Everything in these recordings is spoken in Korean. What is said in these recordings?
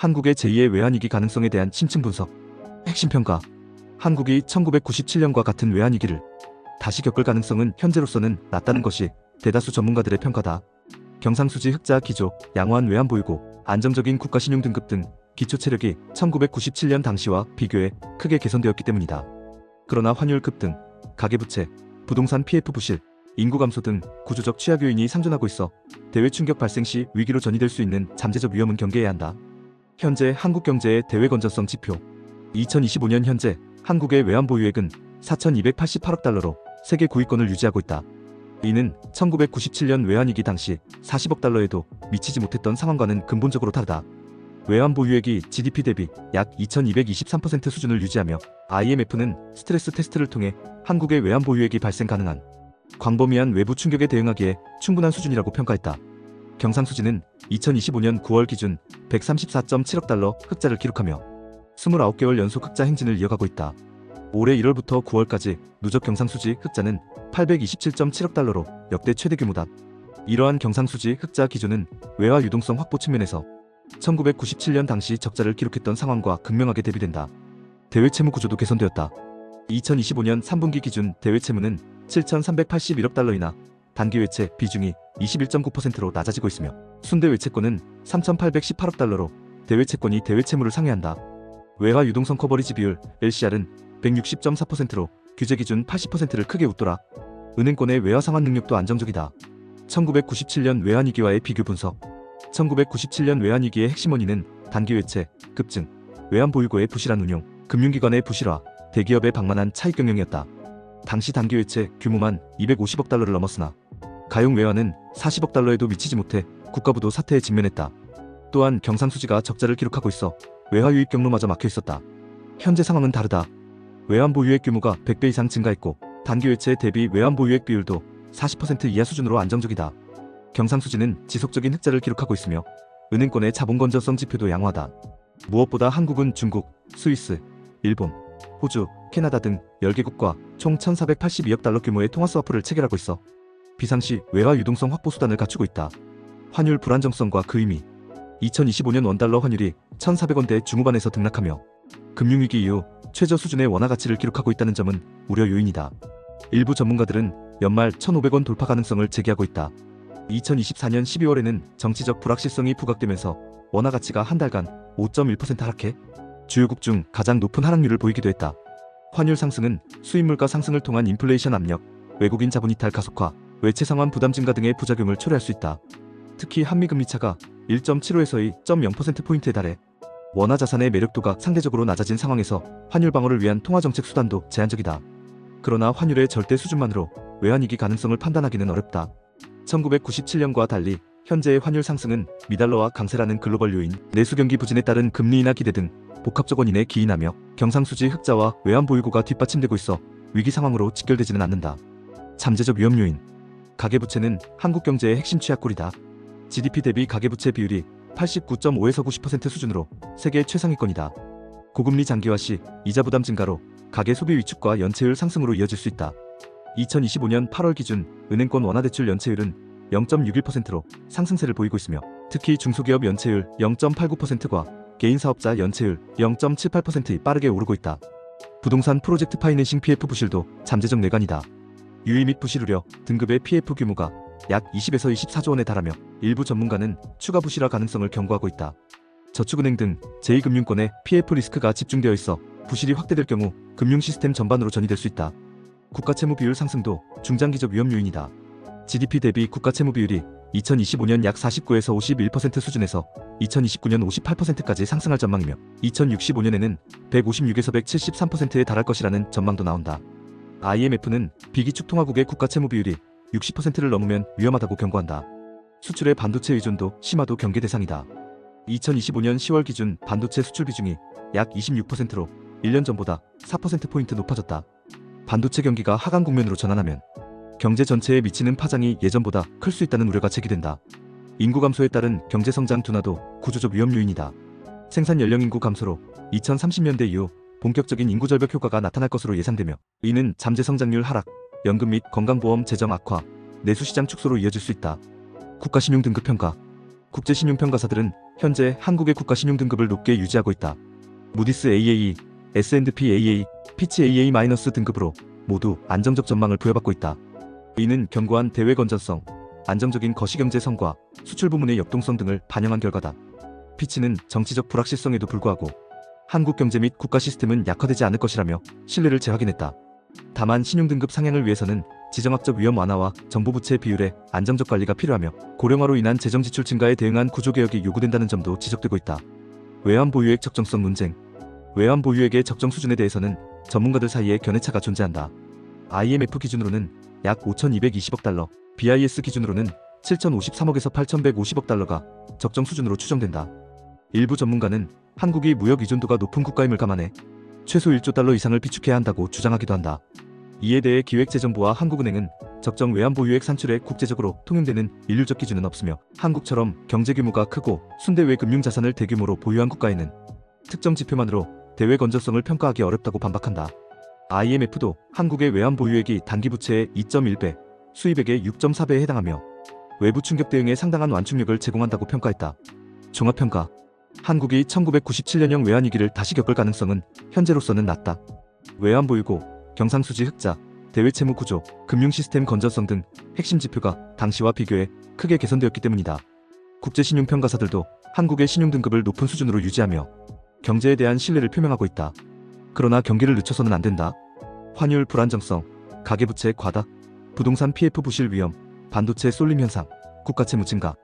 한국의 제2의 외환위기 가능성에 대한 심층 분석. 핵심 평가. 한국이 1997년과 같은 외환위기를 다시 겪을 가능성은 현재로서는 낮다는 것이 대다수 전문가들의 평가다. 경상수지 흑자 기조, 양호한 외환 보유고, 안정적인 국가 신용 등급 등 기초 체력이 1997년 당시와 비교해 크게 개선되었기 때문이다. 그러나 환율 급등, 가계부채, 부동산 PF 부실, 인구 감소 등 구조적 취약 요인이 상존하고 있어 대외 충격 발생 시 위기로 전이될 수 있는 잠재적 위험은 경계해야 한다. 현재 한국 경제의 대외 건전성 지표 2025년 현재 한국의 외환 보유액은 4,288억 달러로 세계 9위권을 유지하고 있다. 이는 1997년 외환위기 당시 40억 달러에도 미치지 못했던 상황과는 근본적으로 다르다. 외환 보유액이 GDP 대비 약 2223% 수준을 유지하며 IMF는 스트레스 테스트를 통해 한국의 외환 보유액이 발생 가능한 광범위한 외부 충격에 대응하기에 충분한 수준이라고 평가했다. 경상수지는 2025년 9월 기준 134.7억 달러 흑자를 기록하며 29개월 연속 흑자 행진을 이어가고 있다. 올해 1월부터 9월까지 누적 경상수지 흑자는 827.7억 달러로 역대 최대 규모다. 이러한 경상수지 흑자 기조는 외화 유동성 확보 측면에서 1997년 당시 적자를 기록했던 상황과 극명하게 대비된다. 대외 채무 구조도 개선되었다. 2025년 3분기 기준 대외 채무는 7,381억 달러이나 단기 외채 비중이 21.9%로 낮아지고 있으며 순대 외채권은 3,818억 달러로 대외 채권이 대외 채무를 상회한다. 외화 유동성 커버리지 비율 LCR은 160.4%로 규제 기준 80%를 크게 웃돌아 은행권의 외화 상환 능력도 안정적이다. 1997년 외환위기와의 비교 분석 1997년 외환위기의 핵심 원인은 단기 외채, 급증, 외환 보유고의 부실한 운용, 금융기관의 부실화, 대기업의 방만한 차익 경영이었다. 당시 단기 외채 규모만 250억 달러를 넘었으나 가용 외환은 40억 달러에도 미치지 못해 국가부도 사태에 직면했다. 또한 경상수지가 적자를 기록하고 있어 외화 유입 경로마저 막혀 있었다. 현재 상황은 다르다. 외환 보유액 규모가 100배 이상 증가했고 단기 외채 대비 외환 보유액 비율도 40% 이하 수준으로 안정적이다. 경상수지는 지속적인 흑자를 기록하고 있으며 은행권의 자본 건전성 지표도 양호하다. 무엇보다 한국은 중국, 스위스, 일본, 호주, 캐나다 등 10개국과 총 1,482억 달러 규모의 통화 스와프를 체결하고 있어 비상시 외화 유동성 확보 수단을 갖추고 있다. 환율 불안정성과 그 의미 2025년 원달러 환율이 1,400원대 중후반에서 등락하며 금융위기 이후 최저 수준의 원화 가치를 기록하고 있다는 점은 우려 요인이다. 일부 전문가들은 연말 1,500원 돌파 가능성을 제기하고 있다. 2024년 12월에는 정치적 불확실성이 부각되면서 원화 가치가 한 달간 5.1% 하락해 주요국 중 가장 높은 하락률을 보이기도 했다. 환율 상승은 수입 물가 상승을 통한 인플레이션 압력, 외국인 자본 이탈 가속화, 외채 상환 부담 증가 등의 부작용을 초래할 수 있다. 특히 한미 금리 차가 1.75에서 2.0%포인트에 달해 원화 자산의 매력도가 상대적으로 낮아진 상황에서 환율 방어를 위한 통화 정책 수단도 제한적이다. 그러나 환율의 절대 수준만으로 외환위기 가능성을 판단하기는 어렵다. 1997년과 달리 현재의 환율 상승은 미달러와 강세라는 글로벌 요인, 내수 경기 부진에 따른 금리 인하 기대 등 복합적 원인에 기인하며 경상수지 흑자와 외환 보유고가 뒷받침되고 있어 위기 상황으로 직결되지는 않는다. 잠재적 위험 요인 가계부채는 한국 경제의 핵심 취약골이다. GDP 대비 가계부채 비율이 89.5에서 90% 수준으로 세계 최상위권이다. 고금리 장기화 시 이자 부담 증가로 가계 소비 위축과 연체율 상승으로 이어질 수 있다. 2025년 8월 기준 은행권 원화 대출 연체율은 0.61%로 상승세를 보이고 있으며 특히 중소기업 연체율 0.89%과 개인 사업자 연체율 0.78%이 빠르게 오르고 있다. 부동산 프로젝트 파이낸싱 PF 부실도 잠재적 뇌관이다. 유의 및 부실 우려 등급의 PF 규모가 약 20에서 24조 원에 달하며 일부 전문가는 추가 부실화 가능성을 경고하고 있다. 저축은행 등 제2금융권의 PF 리스크가 집중되어 있어 부실이 확대될 경우 금융 시스템 전반으로 전이될 수 있다. 국가 채무 비율 상승도 중장기적 위험 요인이다. GDP 대비 국가 채무 비율이 2025년 약 49에서 51% 수준에서 2029년 58%까지 상승할 전망이며 2065년에는 156에서 173%에 달할 것이라는 전망도 나온다. IMF는 비기축 통화국의 국가 채무 비율이 60%를 넘으면 위험하다고 경고한다. 수출의 반도체 의존도 심화도 경계 대상이다. 2025년 10월 기준 반도체 수출 비중이 약 26%로 1년 전보다 4%포인트 높아졌다. 반도체 경기가 하강 국면으로 전환하면 경제 전체에 미치는 파장이 예전보다 클 수 있다는 우려가 제기된다. 인구 감소에 따른 경제 성장 둔화도 구조적 위험 요인이다. 생산 연령 인구 감소로 2030년대 이후 본격적인 인구 절벽 효과가 나타날 것으로 예상되며 이는 잠재 성장률 하락, 연금 및 건강보험 재정 악화, 내수 시장 축소로 이어질 수 있다. 국가 신용 등급 평가 국제 신용 평가사들은 현재 한국의 국가 신용 등급을 높게 유지하고 있다. 무디스 AA, S&P AA, 피치 AA- 등급으로 모두 안정적 전망을 부여받고 있다. 이는 견고한 대외 건전성, 안정적인 거시경제 성과 수출 부문의 역동성 등을 반영한 결과다. 피치는 정치적 불확실성에도 불구하고 한국 경제 및 국가 시스템은 약화되지 않을 것이라며 신뢰를 재확인했다. 다만 신용등급 상향을 위해서는 지정학적 위험 완화와 정부 부채 비율의 안정적 관리가 필요하며 고령화로 인한 재정 지출 증가에 대응한 구조 개혁이 요구된다는 점도 지적되고 있다. 외환 보유액 적정성 논쟁. 외환 보유액의 적정 수준에 대해서는 전문가들 사이에 견해차가 존재한다. IMF 기준으로는 약 5,220억 달러, BIS 기준으로는 7,053억에서 8,150억 달러가 적정 수준으로 추정된다. 일부 전문가는 한국이 무역 의존도가 높은 국가임을 감안해 최소 1조 달러 이상을 비축해야 한다고 주장하기도 한다. 이에 대해 기획재정부와 한국은행은 적정 외환 보 유액 산출에 국제적으로 통용되는 인류적 기준은 없으며 한국처럼 경제 규모가 크고 순대외 금융 자산을 대규모로 보유한 국가에는 특정 지표만으로 대외 건전성을 평가하기 어렵다고 반박한다. IMF도 한국의 외환 보유액이 단기 부채의 2.1배, 수입액의 6.4배에 해당하며 외부 충격 대응에 상당한 완충력을 제공한다고 평가했다. 종합평가 한국이 1997년형 외환위기를 다시 겪을 가능성은 현재로서는 낮다. 외환 보유고, 경상수지 흑자, 대외 채무 구조, 금융 시스템 건전성 등 핵심 지표가 당시와 비교해 크게 개선되었기 때문이다. 국제 신용 평가사들도 한국의 신용 등급을 높은 수준으로 유지하며 경제에 대한 신뢰를 표명하고 있다. 그러나 경기를 늦춰서는 안 된다. 환율 불안정성, 가계부채 과다, 부동산 PF 부실 위험, 반도체 쏠림 현상, 국가채무 증가,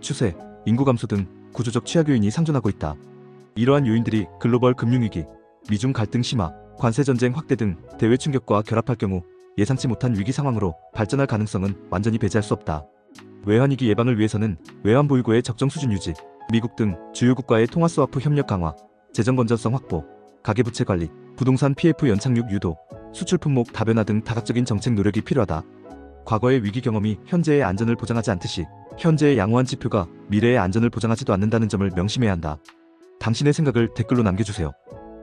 추세, 인구 감소 등 구조적 취약 요인이 상존하고 있다. 이러한 요인들이 글로벌 금융위기, 미중 갈등 심화, 관세 전쟁 확대 등 대외 충격과 결합할 경우 예상치 못한 위기 상황으로 발전할 가능성은 완전히 배제할 수 없다. 외환위기 예방을 위해서는 외환 보유고의 적정 수준 유지, 미국 등 주요 국가의 통화 스와프 협력 강화, 재정 건전성 확보, 가계부채 관리, 부동산 PF 연착륙 유도, 수출 품목 다변화 등 다각적인 정책 노력이 필요하다. 과거의 위기 경험이 현재의 안전을 보장하지 않듯이 현재의 양호한 지표가 미래의 안전을 보장하지도 않는다는 점을 명심해야 한다. 당신의 생각을 댓글로 남겨주세요.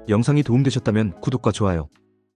영상이 도움되셨다면 구독과 좋아요,